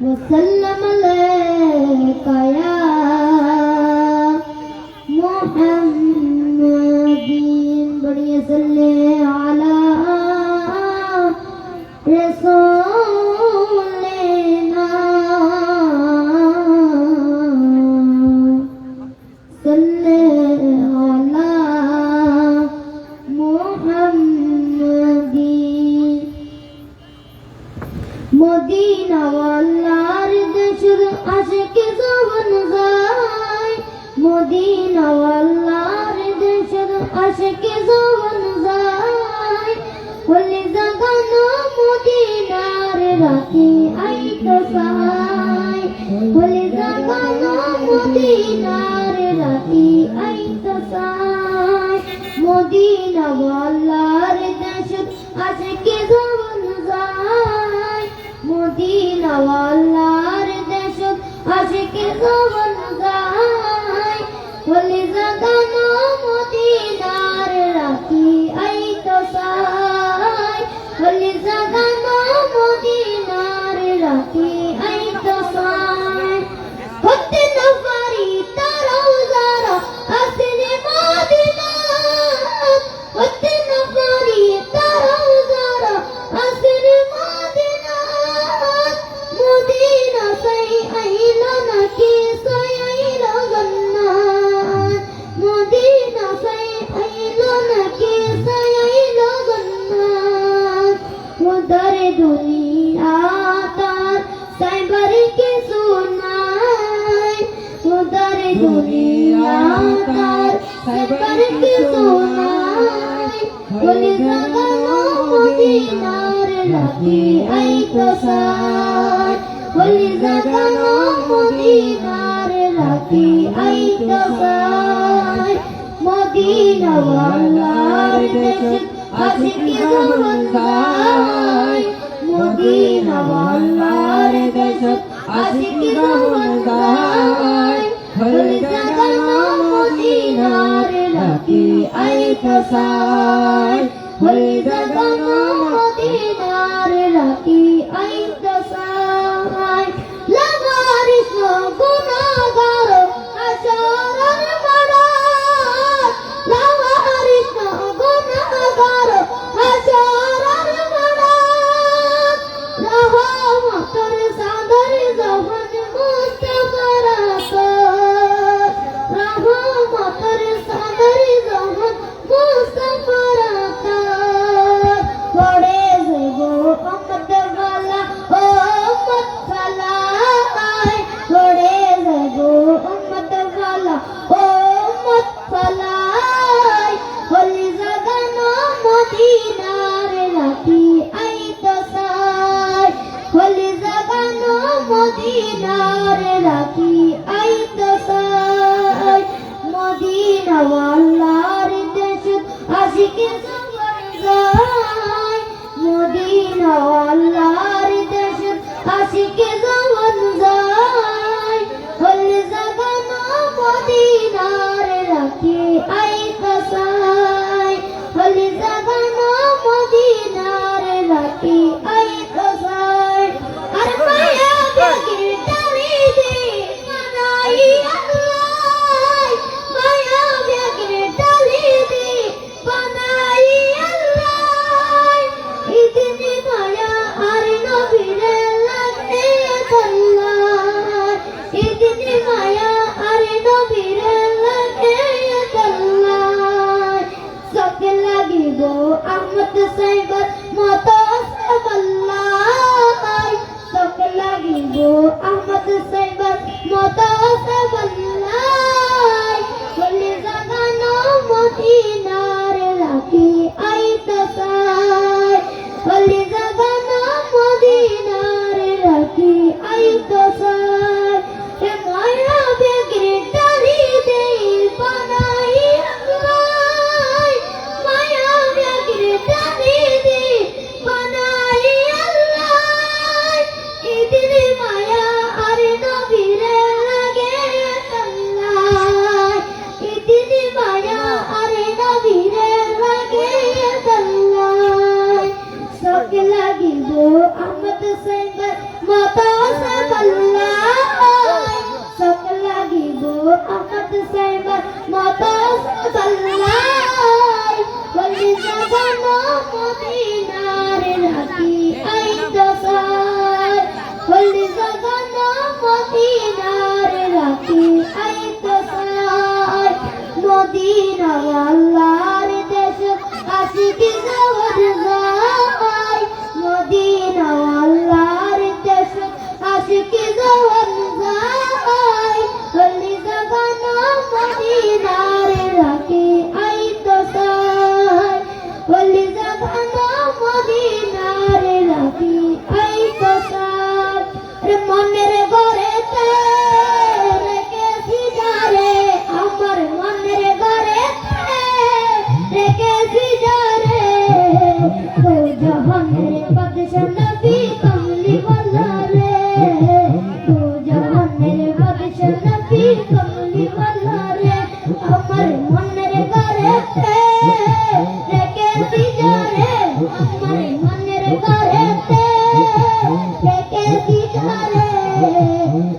وسلم عليك يا মদিনাওয়ালার দেশের আশেকে জবন যায়। মদিনাওয়ালার দেশের আশেকে জবন যায়। বলে জাগানো মদিনার রাতে আইতো সাহায় বলে জাগানো মদিনার রাতে আইতো সাহায় মদিনাওয়ালা 你喝 দুনিয়া তার সবার কিছু নাই বলি লাগানো মদিনার নাকি আই প্রসার বলি লাগানো মদিনার নাকি আই প্রসার মদিনা বাংলার দেশে আজকে রহমান মদিনা বাংলার দেশে আজকে রহমান Thật. the same. মদিনায় আল্লাহর দেশ, আশিকি জওয়ার যায় মদিনায় আল্লাহর দেশ, আশিকি জওয়ার যায় হলি জগানো মদিনা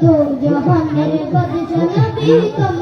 তোর জহানের কথা নবী তোমার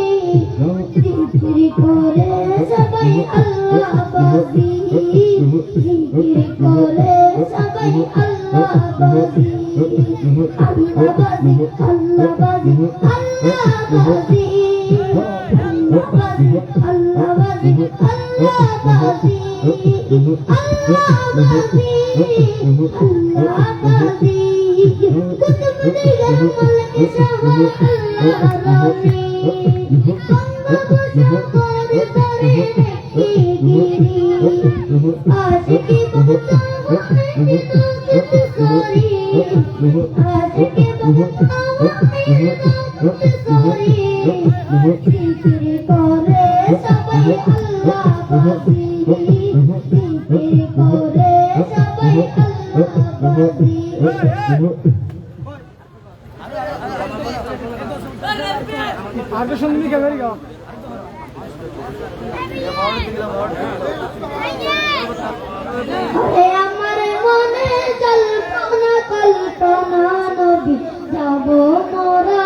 জিকির করে সবাই আল্লাহ বাসি জিকির করে সবাই আল্লাহ বাসি আল্লাহ বাসি আল্লাহ বাসি আল্লাহ বাসি আল্লাহ বাসি আল্লাহ বাসি আল্লাহ বাসি আল্লাহ বাসি কুতুব নিগম বলে সবাই আল্লাহ বাসি आज के बहुत हमने लागत सारी आज के बहुत हमने लागत सारी फ़िक्र करे सब अल्लाह बाकी फ़िक्र करे सब আমার মনে কল্পনা কল্পনা নবী যাব মোরা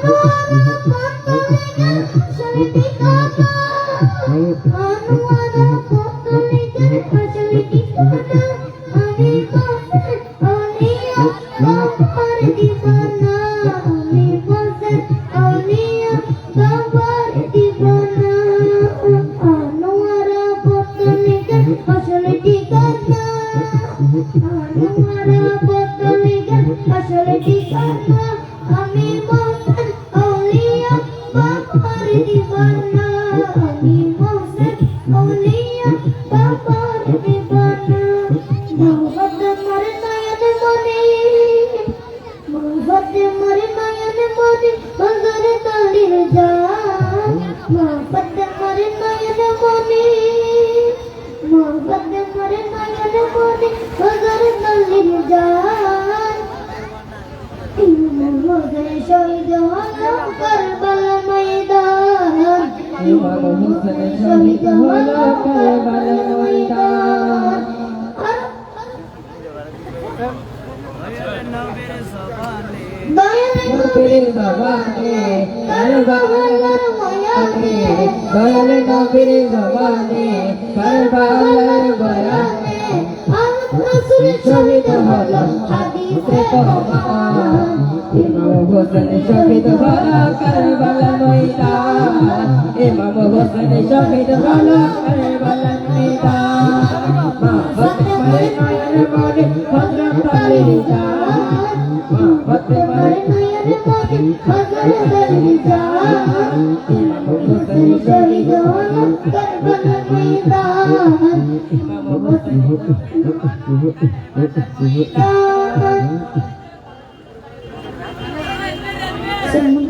জবানে কার বাংলার বয়ানে দয়াল নবীর জবানে কার বাংলার বয়ানে শহীদ হল হাদিসে প্রমাণ ইমাম হোসেন শহীদ হল কারবালা ময়দান ইমাম হোসেন শহীদ হল কারবালা ময়দান মা হতে পারে নয়ন মনে ভদ্র পালিতা Semua